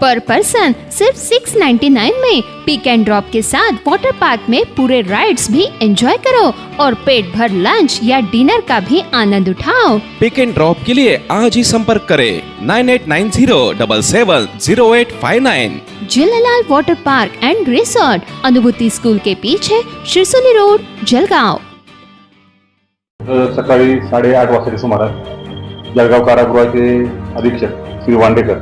पर person सिर्फ़ 699 में पिक and drop के साथ वाटर पार्क में पूरे राइड्स भी एंजॉय करो और पेट भर लंच या डिनर का भी आनंद उठाओ। पिक एंड ड्रॉप के लिए आज ही संपर्क करें nine eight nine zero double seven zero eight five nine Jhulelal water park and resort Anubhuti school के पीछे शिरसोली रोड जलगांव। सकाळी साडेआठ वाजताच्या सुमारास जळगाव कारागृहाचे अधीक्षक श्री वांडेकर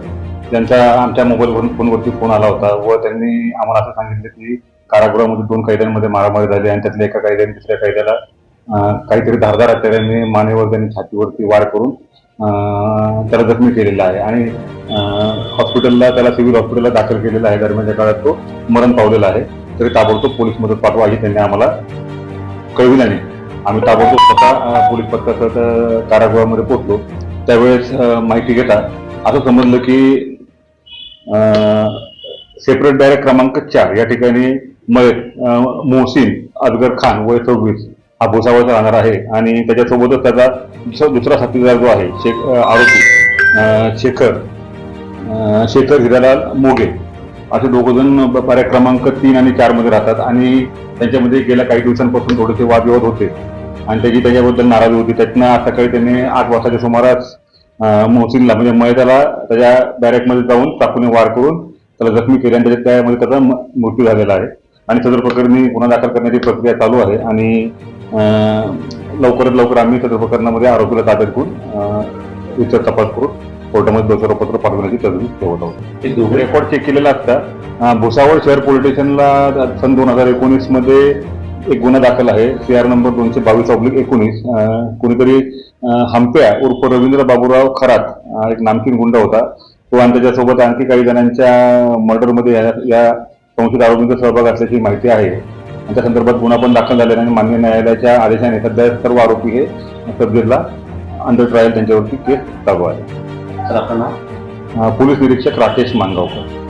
त्यांचा आमच्या मोबाईल फोनवरती फोन आला होता व त्यांनी आम्हाला असं सांगितलं की कारागृहामध्ये दोन कैद्यांमध्ये मारामारी झाली आणि त्यातल्या एका कैद्याने दुसऱ्या कैद्याला काहीतरी धारदार हत्याराने मानेवर त्यांनी छातीवरती वार करून त्याला जखमी केलेला आहे. आणि हॉस्पिटलला त्याला सिव्हिल हॉस्पिटलला दाखल केलेला आहे. दरम्यानच्या काळात तो मरण पावलेला आहे. तरी ताबडतोब पोलीस मदत पाठवा ही त्यांनी आम्हाला कळविल्याने आम्ही ताबडतोब स्वतः पोलीस पथकासह कारागृहामध्ये पोहोचलो. त्यावेळेस माहिती घेता असं समजलं की सेपरेट डायरेक्ट क्रमांक चार. या ठिकाणी मोहसिन अजगर खान वय चौवीस हा भुसावळचा राहणार आहे आणि त्याच्यासोबतच त्याचा दुसरा- दुसरा साथीदार जो आहे शेख आरोपी शेखर शेखर हिरालाल मोगे. असे दोघ जण बऱ्या क्रमांक तीन आणि चारमध्ये राहतात आणि त्यांच्यामध्ये गेल्या काही दिवसांपासून थोडेसे वादविवाद होते. आणि त्याची त्याच्याबद्दल नाराजी होती. त्यातनं आज सकाळी त्यांनी आठ वाजताच्या सुमारास मोहसिनला म्हणजे मयताला त्याच्या बॅरेकमध्ये जाऊन चाकूने वार करून त्याला जखमी केले आणि त्याच्यात त्यामध्ये त्याचा मृत्यू झालेला आहे. आणि सदर प्रकरणी गुन्हा दाखल करण्याची प्रक्रिया चालू आहे आणि लवकरात लवकर आम्ही सदर प्रकरणामध्ये आरोपीला ताब्यात घेऊन विचार तपास करून कोर्टामध्ये दोषारोपत्र पाठवण्याची तरतूद ठेवत आहोत. रेकॉर्ड चेक केलेला असता भुसावळ शहर पोलीस स्टेशनला सन दोन हजार एकोणीसमध्ये एक गुन्हा दाखल आहे. सी आर नंबर दोनशे बावीस ऑब्लिक एकोणीस. कोणीतरी हंप्या उर्फ रवींद्र बाबूराव खरात. एक नामकीन गुंड होता. तो आणि त्याच्यासोबत आणखी काही जणांच्या मर्डरमध्ये या या संशयित आरोपींचा सहभाग असल्याची माहिती आहे. त्या संदर्भात गुन्हा पण दाखल झालेला आणि मान्य न्यायालयाच्या आदेशाने सध्या सर्व आरोपी हे सब्जेक्टला अंडर ट्रायल त्यांच्यावरती केस चालू आहे. पोलीस निरीक्षक राकेश मानगावकर.